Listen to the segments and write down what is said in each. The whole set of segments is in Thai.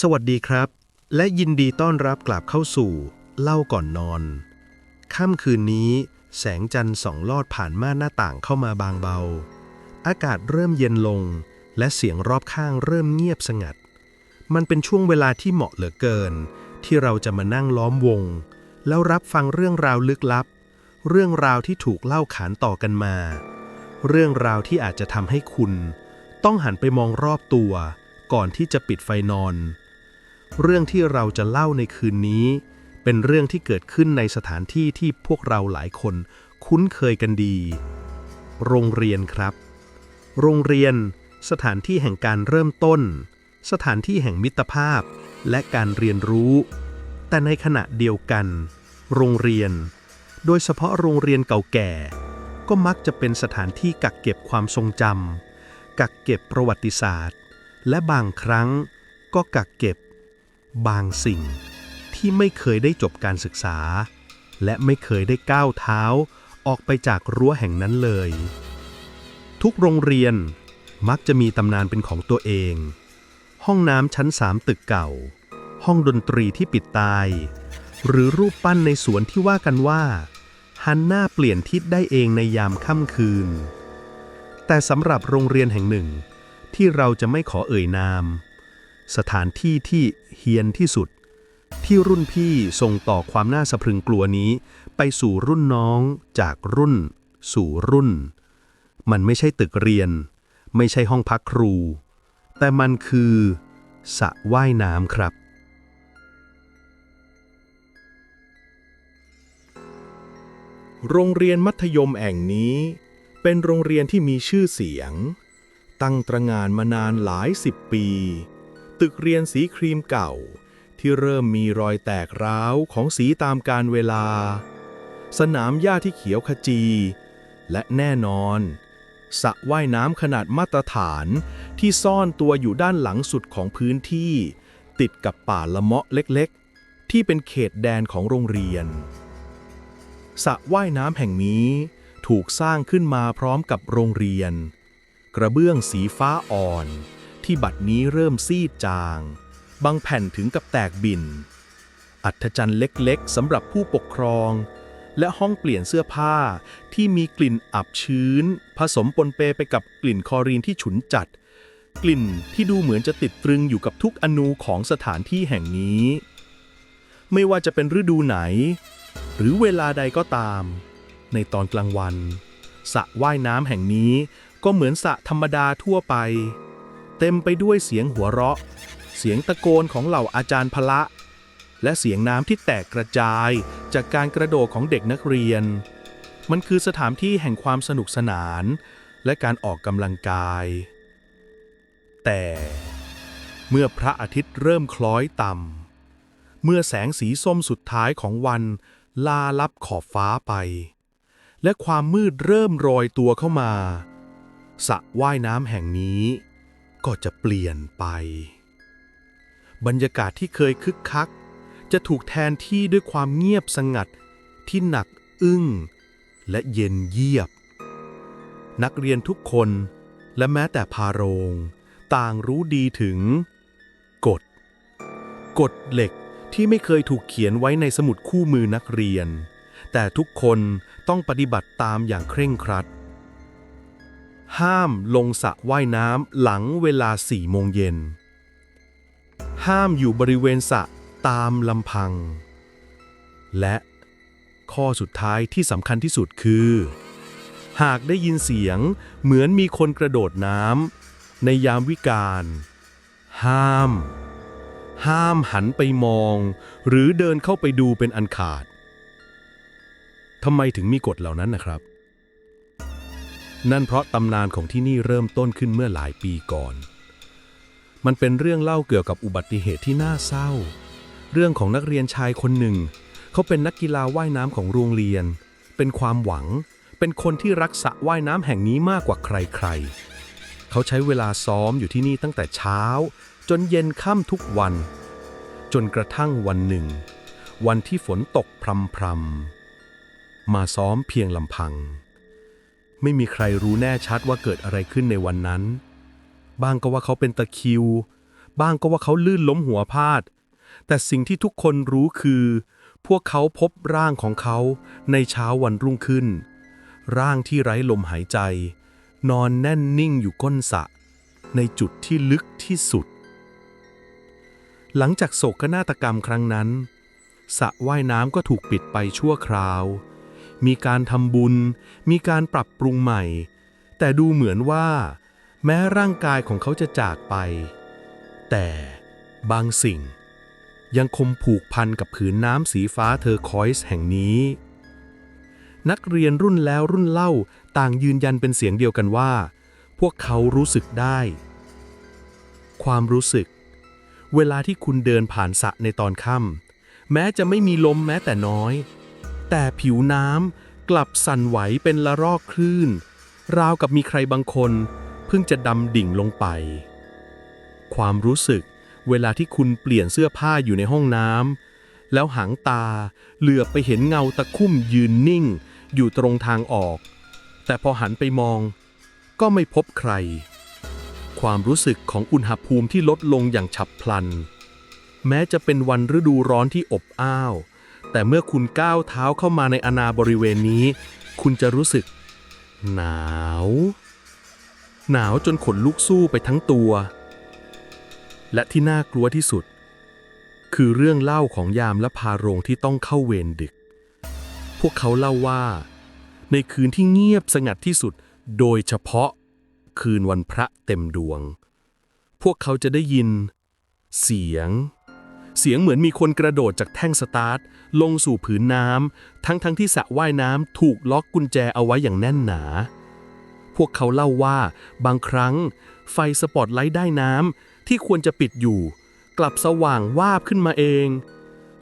สวัสดีครับ และยินดีต้อนรับกลับเข้าสู่ เล่าก่อนนอน ค่ำคืนนี้ แสงจันทร์ส่องลอดผ่านม่านหน้าต่างเข้ามาบางเบา อากาศเริ่มเย็นลง และเสียงรอบข้างเริ่มเงียบสงัด มันเป็นช่วงเวลาที่เหมาะเหลือเกิน ที่เราจะมานั่งล้อมวง แล้วรับฟังเรื่องราวลึกลับ เรื่องราวที่ถูกเล่าขานต่อกันมา เรื่องราวที่อาจจะทำให้คุณ ต้องหันไปมองรอบตัว ก่อนที่จะปิดไฟนอน เรื่องที่เราจะเล่าในคืนนี้ เป็นเรื่องที่เกิดขึ้นในสถานที่ที่พวกเราหลายคนคุ้นเคยกันดี โรงเรียนครับ โรงเรียน สถานที่แห่งการเริ่มต้น สถานที่แห่งมิตรภาพ และการเรียนรู้ แต่ในขณะเดียวกัน โรงเรียน โดยเฉพาะโรงเรียนเก่าแก่ ก็มักจะเป็นสถานที่กักเก็บความทรงจำกักเก็บประวัติศาสตร์ และบางครั้งก็กักเก็บ บางสิ่งที่ไม่เคยได้จบการศึกษา และไม่เคยได้ก้าวเท้าออกไปจากรั้วแห่งนั้นเลย ทุกโรงเรียนมักจะมีตำนานเป็นของตัวเอง ห้องน้ำชั้นสามตึกเก่า ห้องดนตรีที่ปิดตาย หรือรูปปั้นในสวนที่ว่ากันว่าฮันหน้าเปลี่ยนทิศได้เองในยามค่ำคืน แต่สำหรับโรงเรียนแห่งหนึ่งที่เราจะไม่ขอเอ่ยนาม สถานที่ที่เฮียนที่สุด ที่รุ่นพี่ส่งต่อความน่าสะพรึงกลัวนี้ ไปสู่รุ่นน้องจากรุ่น สู่รุ่น มันไม่ใช่ตึกเรียน ไม่ใช่ห้องพักครู แต่มันคือสระว่ายน้ำครับโรงเรียนมัธยมแห่งนี้ เป็นโรงเรียนที่มีชื่อเสียง ตั้งตระงานมานานหลายสิบปี ตึกเรียนสีครีมเก่า ที่เริ่มมีรอยแตกร้าวของสีตามการเวลา สนามหญ้าที่เขียวขจี และแน่นอนสระว่ายน้ำขนาดมาตรฐานที่ซ่อนตัวอยู่ด้านหลังสุดของพื้นที่ ติดกับป่าละเมาะเล็กๆ ที่เป็นเขตแดนของโรงเรียนสระว่ายน้ำแห่งนี้ถูกสร้างขึ้นมาพร้อมกับโรงเรียน กระเบื้องสีฟ้าอ่อน ที่บัดนี้เริ่มซีดจาง บางแผ่นถึงกับแตกบิน อัฐจันทร์เล็กๆสำหรับผู้ปกครอง และห้องเปลี่ยนเสื้อผ้าที่มีกลิ่นอับชื้น ผสมปนเปไปกับกลิ่นคอรีนที่ฉุนจัด กลิ่นที่ดูเหมือนจะติดตรึงอยู่กับทุกอนูของสถานที่แห่งนี้ ไม่ว่าจะเป็นฤดูไหน หรือเวลาใดก็ตาม ในตอนกลางวันสระว่ายน้ำแห่งนี้ก็เหมือนสระธรรมดาทั่วไป เต็มไปด้วยเสียงหัวเราะ เสียงตะโกนของเหล่าอาจารย์พละ และเสียงน้ำที่แตกกระจายจากการกระโดดของเด็กนักเรียน มันคือสถานที่แห่งความสนุกสนาน และการออกกำลังกาย แต่เมื่อพระอาทิตย์เริ่มคล้อยต่ำ เมื่อแสงสีส้มสุดท้ายของวันลาลับขอบฟ้าไป และความมืดเริ่มโรยตัวเข้ามาสระว่ายน้ำแห่งนี้ ก็จะเปลี่ยนไป บรรยากาศที่เคยคึกคัก จะถูกแทนที่ด้วยความเงียบสงัดที่หนักอึ้ง และเย็นเยียบ นักเรียนทุกคนและแม้แต่พาโรง ต่างรู้ดีถึง กฎ กฎเหล็กที่ไม่เคยถูกเขียนไว้ในสมุดคู่มือนักเรียน แต่ทุกคนต้องปฏิบัติตามอย่างเคร่งครัด ห้ามลงสระว่ายน้ำหลังเวลาสี่โมงเย็น ห้ามอยู่บริเวณสระตามลำพัง และข้อสุดท้ายที่สำคัญที่สุดคือ หากได้ยินเสียงเหมือนมีคนกระโดดน้ำในยามวิกาลห้าม ห้ามหันไปมอง หรือเดินเข้าไปดูเป็นอันขาดทำไมถึงมีกฎเหล่านั้นนะครับ นั่นเพราะตำนานของที่นี่เริ่มต้นขึ้นเมื่อหลายปีก่อน มันเป็นเรื่องเล่าเกี่ยวกับอุบัติเหตุที่น่าเศร้า เรื่องของนักเรียนชายคนหนึ่ง เขาเป็นนักกีฬาว่ายน้ำของโรงเรียน เป็นความหวัง เป็นคนที่รักสระว่ายน้ำแห่งนี้มากกว่าใครๆ เขาใช้เวลาซ้อมอยู่ที่นี่ตั้งแต่เช้า จนเย็นค่ำทุกวัน จนกระทั่งวันหนึ่ง วันที่ฝนตกพรำๆมาซ้อมเพียงลำพัง ไม่มีใครรู้แน่ชัดว่าเกิดอะไรขึ้นในวันนั้นบางก็ว่าเขาเป็นตะคิว บ้างก็ว่าเขาลื่นล้มหัวพาด แต่สิ่งที่ทุกคนรู้คือ พวกเขาพบร่างของเขาในเช้าวันรุ่งขึ้น ร่างที่ไร้ลมหายใจ นอนแน่นนิ่งอยู่ก้นสระในจุดที่ลึกที่สุด หลังจากโศกนาฏกรรมครั้งนั้นสระว่ายน้ำก็ถูกปิดไปชั่วคราว มีการทำบุญ มีการปรับปรุงใหม่ แต่ดูเหมือนว่า แม้ร่างกายของเขาจะจากไป แต่บางสิ่ง ยังคงผูกพันกับผืนน้ำสีฟ้าเทอร์คอยส์แห่งนี้ นักเรียนรุ่นแล้วรุ่นเล่าต่างยืนยันเป็นเสียงเดียวกันว่า พวกเขารู้สึกได้ ความรู้สึก เวลาที่คุณเดินผ่านสระในตอนค่ำแม้จะไม่มีลมแม้แต่น้อย แต่ผิวน้ำกลับสั่นไหวเป็นละรอกคลื่น ราวกับมีใครบางคนเพิ่งจะดำดิ่งลงไป ความรู้สึกเวลาที่คุณเปลี่ยนเสื้อผ้าอยู่ในห้องน้ำแล้วหางตาเหลือไปเห็นเงาตะคุ่มยืนนิ่ง อยู่ตรงทางออก แต่พอหันไปมอง ก็ไม่พบใคร ความรู้สึกของอุณหภูมิที่ลดลงอย่างฉับพลัน แม้จะเป็นวันฤดูร้อนที่อบอ้าว แต่เมื่อคุณก้าวเท้าเข้ามาในอนาบริเวณนี้ คุณจะรู้สึก หนาว หนาวจนขนลุกสู้ไปทั้งตัว และที่น่ากลัวที่สุด คือเรื่องเล่าของยามและพาโรงที่ต้องเข้าเวรดึก พวกเขาเล่าว่า ในคืนที่เงียบสงัดที่สุดโดยเฉพาะคืนวันพระเต็มดวง พวกเขาจะได้ยิน เสียง เสียงเหมือนมีคนกระโดดจากแท่งสตาร์ท ลงสู่ผืนน้ำ ทั้งทั้งที่สระว่ายน้ำถูกล็อกกุญแจเอาไว้อย่างแน่นหนา พวกเขาเล่าว่า บางครั้ง ไฟสปอตไลท์ได้น้ำที่ควรจะปิดอยู่ กลับสว่างวาบขึ้นมาเอง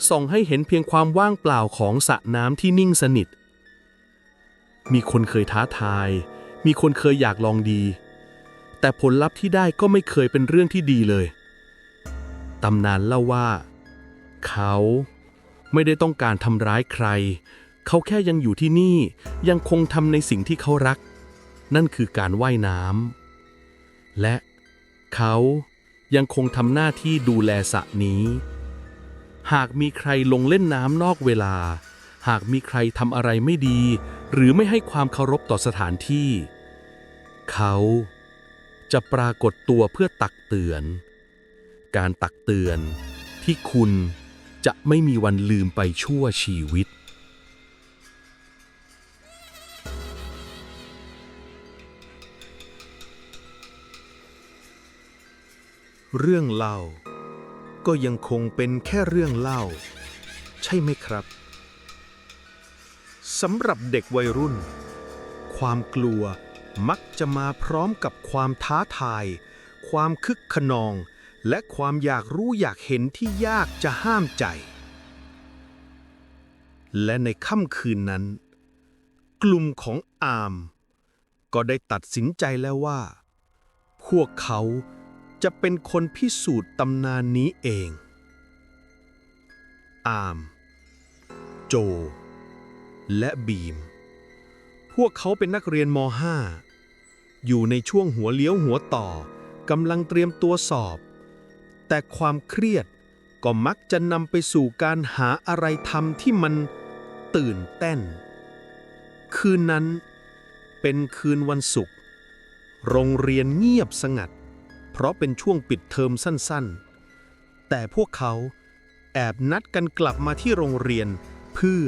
ส่องให้เห็นเพียงความว่างเปล่าของสระน้ำที่นิ่งสนิท มีคนเคยท้าทาย มีคนเคยอยากลองดี แต่ผลลัพธ์ที่ได้ก็ไม่เคยเป็นเรื่องที่ดีเลย ตำนานเล่าว่า เขาไม่ได้ต้องการทำร้ายใคร เขาแค่ยังอยู่ที่นี่ยังคงทำในสิ่งที่เขารัก นั่นคือการว่ายน้ำและเขายังคงทำหน้าที่ดูแลสระนี้ หากมีใครลงเล่นน้ำนอกเวลา หากมีใครทำอะไรไม่ดี หรือไม่ให้ความเคารพต่อสถานที่ เขาจะปรากฏตัวเพื่อตักเตือน การตักเตือนที่คุณจะไม่มีวันลืมไปชั่วชีวิต เรื่องเล่า ก็ยังคงเป็นแค่เรื่องเล่า ใช่ไหมครับสำหรับเด็กวัยรุ่น ความกลัวมักจะมาพร้อมกับความท้าทาย ความคึกขนอง และความอยากรู้อยากเห็นที่ยากจะห้ามใจ และในค่ำคืนนั้น กลุ่มของอาม ก็ได้ตัดสินใจแล้วว่า พวกเขาจะเป็นคนพิสูจน์ตำนานนี้เอง อาม โจ และบีม พวกเขาเป็นนักเรียนม .5 อยู่ในช่วงหัวเลี้ยวหัวต่อกำลังเตรียมตัวสอบ แต่ความเครียดก็มักจะนำไปสู่การหาอะไรทำที่มันตื่นเต้น คืนนั้นเป็นคืนวันศุกร์โรงเรียนเงียบสงัด เพราะเป็นช่วงปิดเทอมสั้นๆ แต่พวกเขาแอบนัดกันกลับมาที่โรงเรียนเพื่อ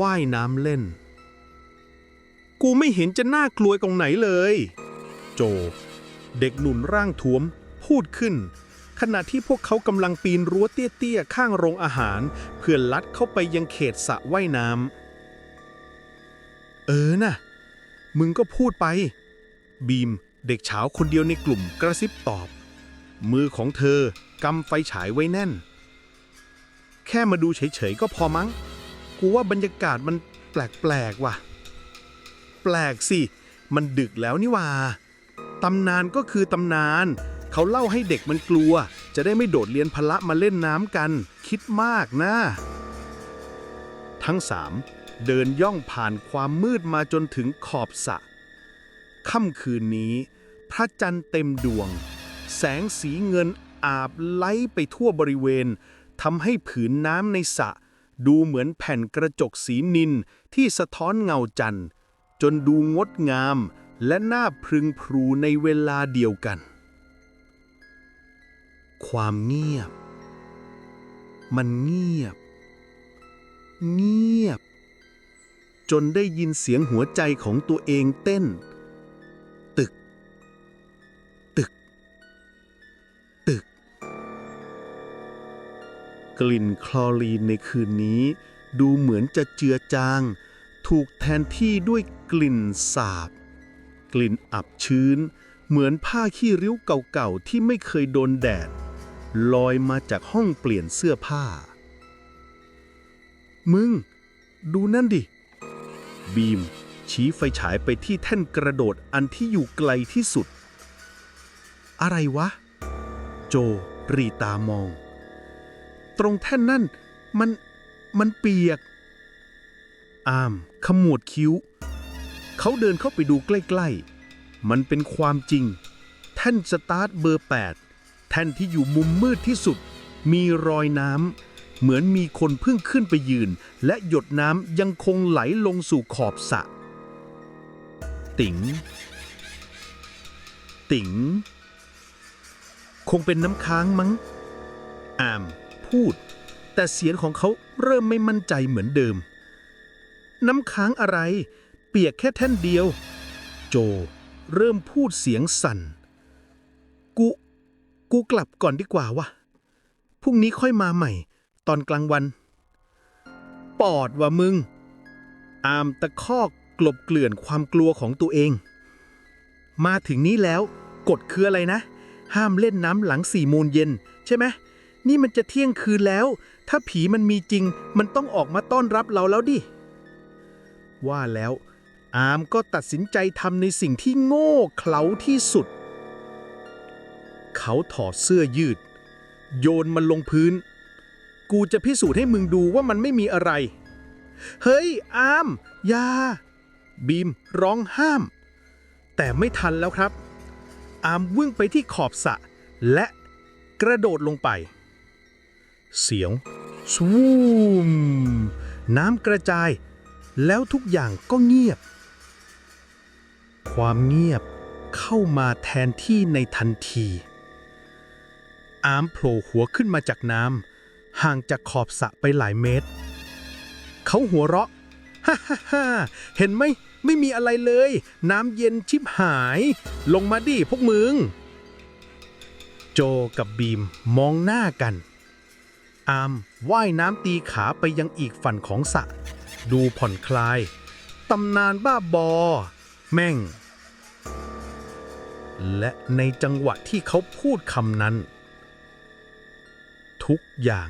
ว่ายน้ำเล่น กูไม่เห็นจะน่ากลัวตรงไหนเลย โจ เด็กหนุ่นร่างท้วมพูดขึ้น ขณะที่พวกเขากำลังปีนรั้วเตี้ยๆ ข้างโรงอาหาร เพื่อลัดเข้าไปยังเขตสระว่ายน้ำเออน่ะ มึงก็พูดไป บีมเด็กเฉาคนเดียวในกลุ่มกระซิบตอบ มือของเธอกำไฟฉายไว้แน่น แค่มาดูเฉยๆ ก็พอมั้ง กูว่าบรรยากาศมันแปลกๆว่ะ แปลกสิ มันดึกแล้วนี่ว่าตำนานก็คือตำนาน เขาเล่าให้เด็กมันกลัว จะได้ไม่โดดเรียนพละมาเล่นน้ำกัน คิดมากนะ ทั้งสามเดินย่องผ่านความมืดมาจนถึงขอบสระค่ำคืนนี้ พระจันทร์เต็มดวง แสงสีเงินอาบไหลไปทั่วบริเวณทำให้ผืนน้ำในสระดูเหมือนแผ่นกระจกสีนินที่สะท้อนเงาจันทร์ จนดูงดงามและน่าพึงพรูในเวลาเดียวกัน ความเงียบ มันเงียบ เงียบ จนได้ยินเสียงหัวใจของตัวเองเต้น ตึก ตึก ตึก กลิ่นคลอรีนในคืนนี้ ดูเหมือนจะเจือจาง ถูกแทนที่ด้วยกลิ่นสาบ กลิ่นอับชื้นเหมือนผ้าขี้ริ้วเก่าๆที่ไม่เคยโดนแดด ลอยมาจากห้องเปลี่ยนเสื้อผ้า มึง ดูนั่นดิ บีม ชี้ไฟฉายไปที่แท่นกระโดดอันที่อยู่ไกลที่สุด อะไรวะ โจรีตามอง ตรงแท่นนั่น มัน มันเปียก อาม ขมวดคิ้ว เขาเดินเข้าไปดูใกล้ ๆ มันเป็นความจริง แท่นสตาร์ทเบอร์ 8 ท่นที่อยู่มุมมืดที่สุด มีรอยน้ำเหมือนมีคนเพิ่งขึ้นไปยืน และหยดน้ำยังคงไหลลงสู่ขอบสระติ๋ง ติ๋ง คงเป็นน้ำค้างมั้ง อาม พูด แต่เสียงของเขาเริ่มไม่มั่นใจเหมือนเดิม น้ำค้างอะไร เปียกแค่แท่นเดียว โจ เริ่มพูดเสียงสั่น กูกลับก่อนดีกว่าวะพรุ่งนี้ค่อยมาใหม่ ตอนกลางวัน ปอดว่ะมึง อามตะคอกกลบเกลื่อนความกลัวของตัวเอง มาถึงนี้แล้ว กฎคืออะไรนะ ห้ามเล่นน้ำหลังสี่โมงเย็น ใช่ไหมนี่มันจะเที่ยงคืนแล้ว ถ้าผีมันมีจริง มันต้องออกมาต้อนรับเราแล้วดิ ว่าแล้ว อามก็ตัดสินใจทำในสิ่งที่โง่เขลาที่สุด เขาถอดเสื้อยืด โยนมันลงพื้น กูจะพิสูจน์ให้มึงดูว่ามันไม่มีอะไร เฮ้ย อามอยา บีมร้องห้าม แต่ไม่ทันแล้วครับ อามวิ่งไปที่ขอบสระและกระโดดลงไป เสียงสวูมน้ำกระจาย แล้วทุกอย่างก็เงียบ ความเงียบเข้ามาแทนที่ในทันที อามโผล่หัวขึ้นมาจากน้ำห่างจากขอบสระไปหลายเมตร เขาหัวเราะฮ่าฮ่าฮ่าเห็นไหมไม่มีอะไรเลย น้ำเย็นชิบหาย ลงมาดิพวกมึง โจกับบีมมองหน้ากัน อามว่ายน้ำตีขาไปยังอีกฝั่งของสระดูผ่อนคลาย ตำนานบ้าบอ แม่ง และในจังหวะที่เขาพูดคำนั้น ทุกอย่าง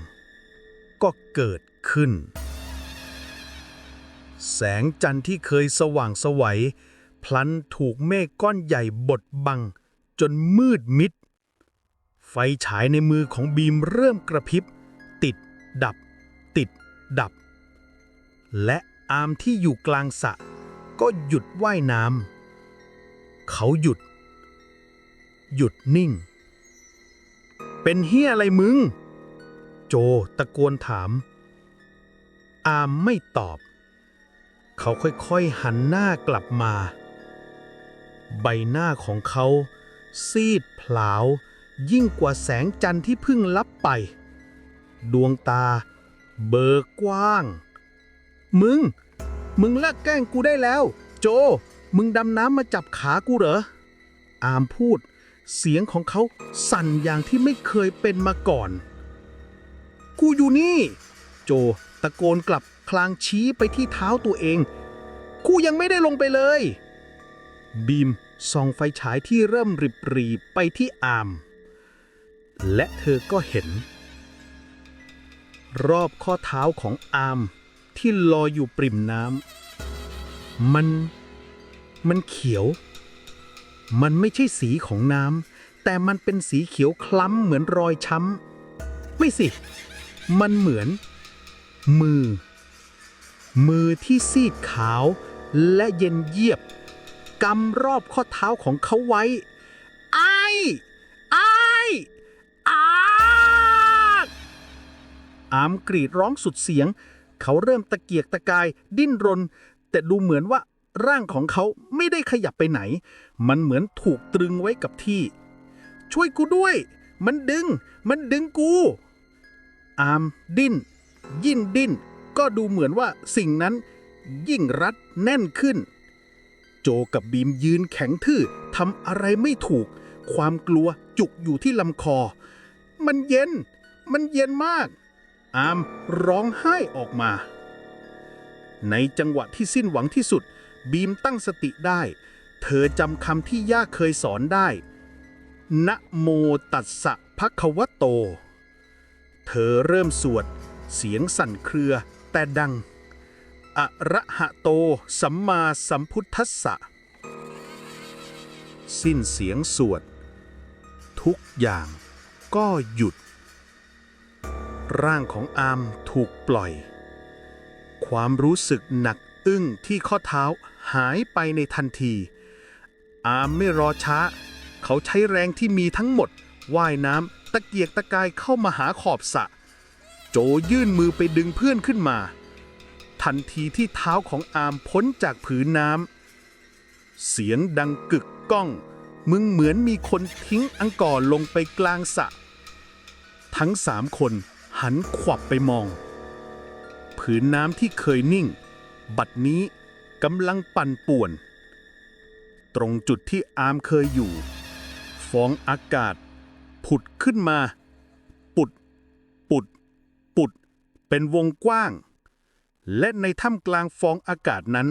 ก็เกิดขึ้น แสงจันทร์ที่เคยสว่างสวัย พลันถูกเมฆก้อนใหญ่บดบัง จนมืดมิด ไฟฉายในมือของบีมเริ่มกระพริบ ติด ดับ ติด ดับ และอามที่อยู่กลางสระก็หยุดว่ายน้ำเขาหยุด หยุดนิ่ง เป็นเฮียอะไรมึง โจตะโกนถาม อามไม่ตอบ เขาค่อยๆหันหน้ากลับมา ใบหน้าของเขา ซีดผลาวยิ่งกว่าแสงจันทร์ที่เพิ่งลับไป ดวงตา เบิกกว้าง มึง มึงเลิกแกล้งกูได้แล้ว โจ มึงดำน้ำมาจับขากูเหรอ อามพูด เสียงของเขาสั่นอย่างที่ไม่เคยเป็นมาก่อน กูอยู่นี่ โจตะโกนกลับพลางชี้ไปที่เท้าตัวเอง กูยังไม่ได้ลงไปเลย บีมส่องไฟฉายที่เริ่มริบรีไปที่อาม และเธอก็เห็น รอบข้อเท้าของอามที่ลอยอยู่ปริ่มน้ำมัน มันเขียว มันไม่ใช่สีของน้ำแต่มันเป็นสีเขียวคล้ำเหมือนรอยช้ำ ไม่สิ มันเหมือน มือ มือที่ซีดขาวและเย็นเยียบกำรอบข้อเท้าของเขาไว้ไอ้ไอ้ไอ้อามกรีดร้องสุดเสียง เขาเริ่มตะเกียกตะกาย ดิ้นรน แต่ดูเหมือนว่าร่างของเขาไม่ได้ขยับไปไหน มันเหมือนถูกตรึงไว้กับที่ ช่วยกูด้วย มันดึง มันดึงกู อามดิ้น ยิ่งดิ้น ก็ดูเหมือนว่าสิ่งนั้น ยิ่งรัดแน่นขึ้น โจกับบีมยืนแข็งทื่อทำอะไรไม่ถูก ความกลัวจุกอยู่ที่ลำคอ มันเย็น มันเย็นมาก อามร้องไห้ออกมา ในจังหวะที่สิ้นหวังที่สุด บีมตั้งสติได้ เธอจำคำที่ย่าเคยสอนได้นะโมตัสสะภะคะวะโต เธอเริ่มสวด เสียงสั่นเครือ แต่ดัง อะระหะโต สัมมาสัมพุทธัสสะ สิ้นเสียงสวด ทุกอย่างก็หยุด ร่างของอามถูกปล่อย ความรู้สึกหนักอึ้งที่ข้อเท้าหายไปในทันที อามไม่รอช้า เขาใช้แรงที่มีทั้งหมดว่ายน้ำะเกียกตะกายเข้ามาหาขอบสระโจยื่นมือไปดึงเพื่อนขึ้นมา ทันทีที่เท้าของอามพ้นจากผืนน้ำ เสียงดังกึกก้อง มึงเหมือนมีคนทิ้งอังกอร์ลงไปกลางสระทั้งสามคนหันขวับไปมอง ผืนน้ำที่เคยนิ่ง บัดนี้กำลังปั่นป่วน ตรงจุดที่อามเคยอยู่ ฟองอากาศ ผุดขึ้นมา ปุด ปุด ปุด เป็นวงกว้าง และในถ้ำกลางฟองอากาศนั้น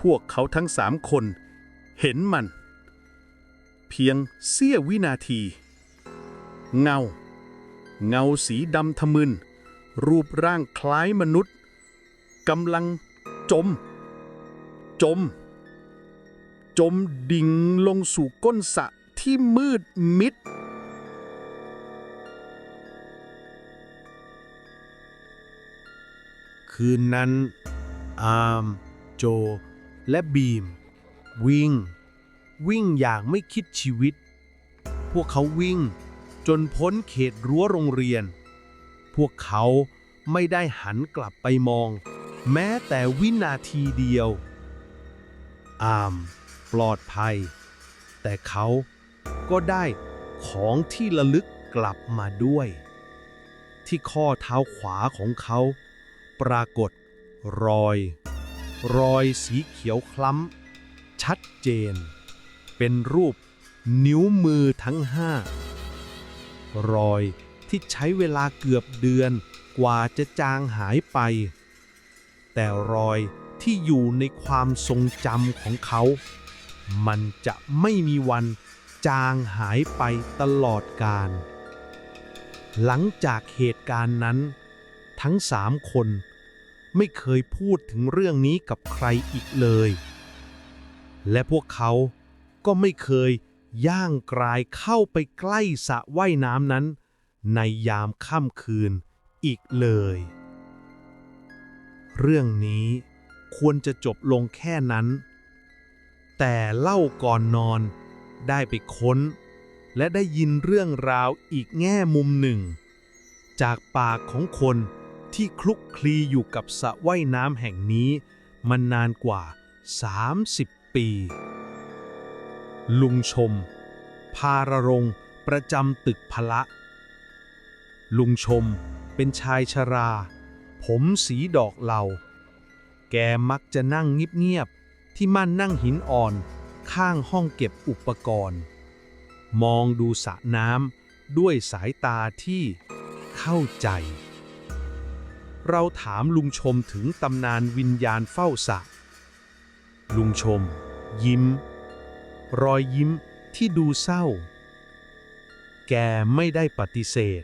พวกเขาทั้งสามคนเห็นมัน เพียงเสี้ยววินาที เงา เงาสีดำทะมึน รูปร่างคล้ายมนุษย์กำลังจม จม จมดิ่งลงสู่ก้นสระที่มืดมิด คืนนั้น อาร์ม โจ และบีม วิ่ง วิ่งอย่างไม่คิดชีวิต พวกเขาวิ่ง จนพ้นเขตรั้วโรงเรียน พวกเขาไม่ได้หันกลับไปมอง แม้แต่วินาทีเดียว อามปลอดภัย แต่เขาก็ได้ของที่ระลึกกลับมาด้วย ที่ข้อเท้าขวาของเขา ปรากฏ รอย รอยสีเขียวคล้ำ ชัดเจน เป็นรูป นิ้วมือทั้งห้ารอยที่ใช้เวลาเกือบเดือนกว่าจะจางหายไป แต่รอยที่อยู่ในความทรงจำของเขา มันจะไม่มีวันจางหายไปตลอดกาลหลังจากเหตุการณ์นั้น ทั้งสามคน ไม่เคยพูดถึงเรื่องนี้กับใครอีกเลย และพวกเขาก็ไม่เคยย่างกรายเข้าไปใกล้สระว่ายน้ำนั้น ในยามค่ำคืนอีกเลย เรื่องนี้ควรจะจบลงแค่นั้น แต่เล่าก่อนนอนได้ไปค้น และได้ยินเรื่องราวอีกแง่มุมหนึ่ง จากปากของคน ที่คลุกคลีอยู่กับสระว่ายน้ำแห่งนี้มานานกว่า 30 ปี ลุงชม พารรงค์ประจำตึกพละ ลุงชมเป็นชายชรา ผมสีดอกเหลาแกมักจะนั่งเงียบๆที่ม่านนั่งหินอ่อนข้างห้องเก็บอุปกรณ์ มองดูสระน้ำด้วยสายตาที่เข้าใจ เราถามลุงชมถึงตำนานวิญญาณเฝ้าสระลุงชม ยิ้ม รอยยิ้มที่ดูเศร้า แกไม่ได้ปฏิเสธ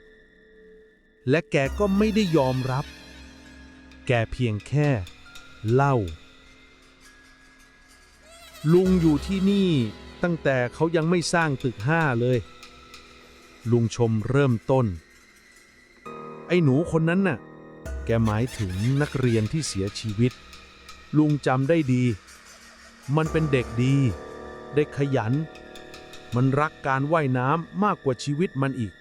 และแกก็ไม่ได้ยอมรับ แกเพียงแค่ เล่า ลุงอยู่ที่นี่ตั้งแต่เขายังไม่สร้างตึกห้าเลย ลุงชมเริ่มต้น ไอ้หนูคนนั้นน่ะ แกหมายถึงนักเรียนที่เสียชีวิต ลุงจำได้ดี มันเป็นเด็กดี เด็กขยัน มันรักการว่ายน้ำมากกว่าชีวิตมันอีก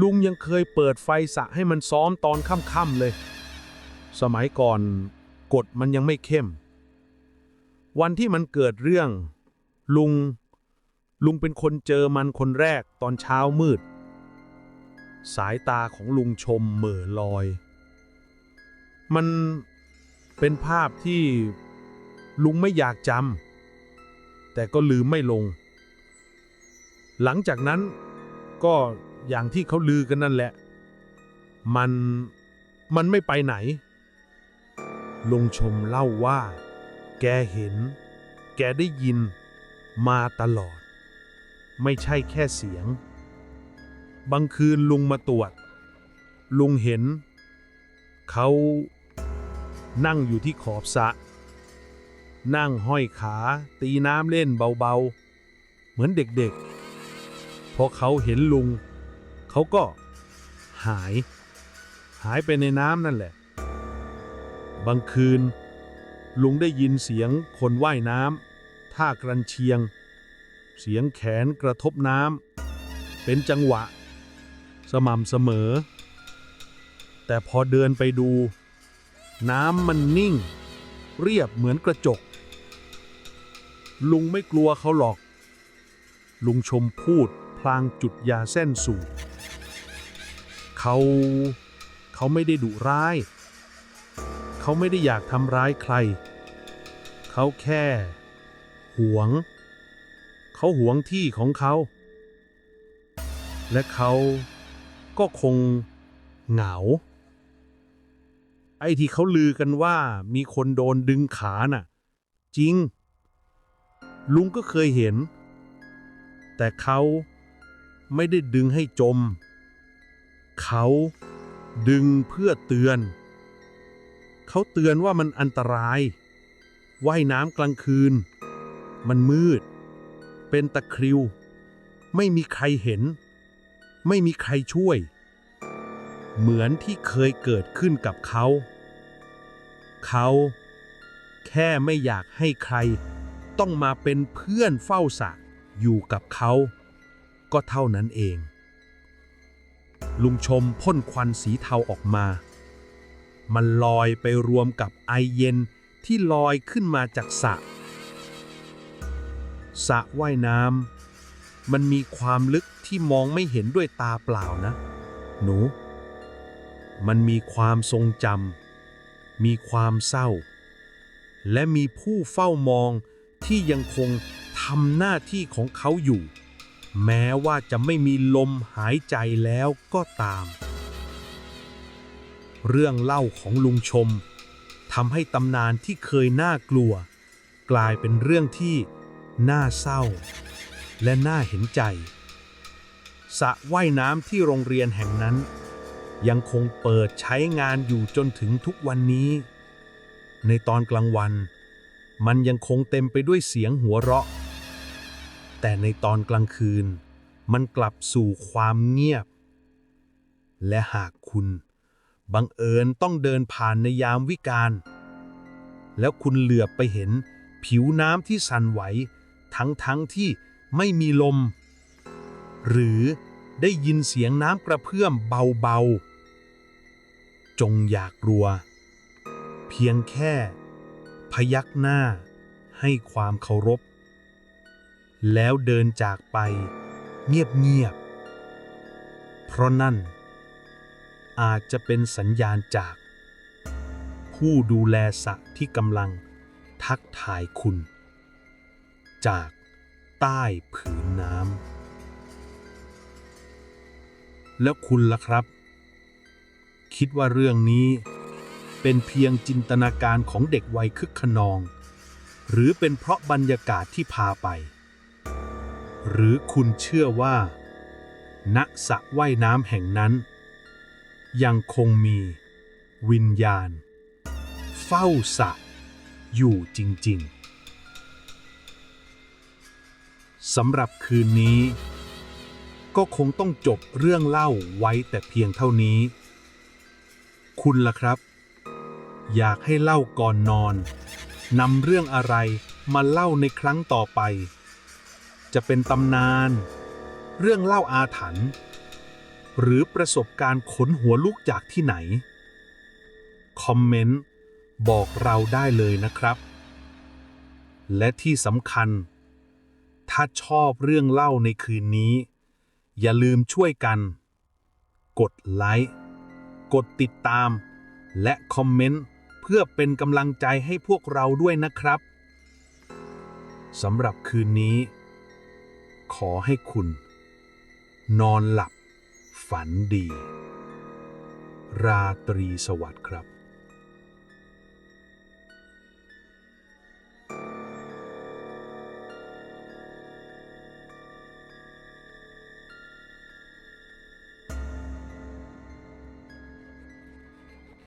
ลุงยังเคยเปิดไฟสระให้มันซ้อมตอนค่ำๆเลย สมัยก่อนกฎมันยังไม่เข้ม วันที่มันเกิดเรื่อง ลุง ลุงเป็นคนเจอมันคนแรกตอนเช้ามืด สายตาของลุงชมเหม่อลอย มันเป็นภาพที่ลุงไม่อยากจำแต่ก็ลืมไม่ลง หลังจากนั้นก็อย่างที่เขาลือกันนั่นแหละ มันมันไม่ไปไหน ลุงชมเล่าว่า แกเห็น แกได้ยิน มาตลอด ไม่ใช่แค่เสียง บางคืนลุงมาตรวจ ลุงเห็น เขา นั่งอยู่ที่ขอบสระนั่งห้อยขา ตีน้ำเล่นเบาๆ เหมือนเด็กๆ พอเขาเห็นลุง เขาก็หาย หายไปในน้ำนั่นแหละ บางคืน ลุงได้ยินเสียงคนว่ายน้ำท่ากรันเชียง เสียงแขนกระทบน้ำเป็นจังหวะ สม่ำเสมอ แต่พอเดินไปดู น้ำมันนิ่ง เรียบเหมือนกระจก ลุงไม่กลัวเขาหรอก ลุงชมพูดพลางจุดยาเส้นสูบเขาเขาไม่ได้ดุร้าย เขาไม่ได้อยากทำร้ายใคร เขาแค่หวง เขาหวงที่ของเขา และเขาก็คงเหงา ไอ้ที่เขาลือกันว่ามีคนโดนดึงขาน่ะ จริง ลุงก็เคยเห็น แต่เขาไม่ได้ดึงให้จม เขาดึงเพื่อเตือน เขาเตือนว่ามันอันตราย ว่ายน้ำกลางคืน มันมืด เป็นตะคริว ไม่มีใครเห็น ไม่มีใครช่วย เหมือนที่เคยเกิดขึ้นกับเขา เขา แค่ไม่อยากให้ใคร ต้องมาเป็นเพื่อนเฝ้าสระอยู่กับเขา ก็เท่านั้นเอง ลุงชมพ่นควันสีเทาออกมา มันลอยไปรวมกับไอเย็นที่ลอยขึ้นมาจากสระสระว่ายน้ำมันมีความลึกที่มองไม่เห็นด้วยตาเปล่านะ หนู มันมีความทรงจำมีความเศร้า และมีผู้เฝ้ามองที่ยังคงทำหน้าที่ของเขาอยู่ แม้ว่าจะไม่มีลมหายใจแล้วก็ตาม เรื่องเล่าของลุงชมทำให้ตำนานที่เคยน่ากลัว กลายเป็นเรื่องที่น่าเศร้า และน่าเห็นใจสระว่ายน้ำที่โรงเรียนแห่งนั้น ยังคงเปิดใช้งานอยู่จนถึงทุกวันนี้ ในตอนกลางวัน มันยังคงเต็มไปด้วยเสียงหัวเราะ แต่ในตอนกลางคืน มันกลับสู่ความเงียบ และหากคุณ บังเอิญต้องเดินผ่านในยามวิกาลแล้วคุณเหลือบไปเห็น ผิวน้ำที่สั่นไหว ทั้งทั้งที่ไม่มีลม หรือได้ยินเสียงน้ำกระเพื่อมเบาๆ จงอยากรัว เพียงแค่ พยักหน้าให้ความเคารพ แล้วเดินจากไปเงียบๆ เพราะนั่น อาจจะเป็นสัญญาณจาก ผู้ดูแลสระที่กำลังทักทายคุณ จากใต้ผืนน้ำแล้วคุณล่ะครับ คิดว่าเรื่องนี้ เป็นเพียงจินตนาการของเด็กวัยคึกขนอง หรือเป็นเพราะบรรยากาศที่พาไป หรือคุณเชื่อว่า ณสระว่ายน้ำแห่งนั้น ยังคงมี วิญญาณ เฝ้าสระอยู่จริง ๆ สำหรับคืนนี้ ก็คงต้องจบเรื่องเล่าไว้แต่เพียงเท่านี้ คุณล่ะครับ อยากให้เล่าก่อนนอนนำเรื่องอะไรมาเล่าในครั้งต่อไป จะเป็นตำนาน เรื่องเล่าอาถรรพ์หรือประสบการณ์ขนหัวลุกจากที่ไหน คอมเมนต์ บอกเราได้เลยนะครับ และที่สำคัญ ถ้าชอบเรื่องเล่าในคืนนี้ อย่าลืมช่วยกัน กดไลค์ กดติดตาม และคอมเมนต์เพื่อเป็นกำลังใจให้พวกเราด้วยนะครับสำหรับคืนนี้ ขอให้คุณ นอนหลับฝันดี ราตรีสวัสดิ์ครับ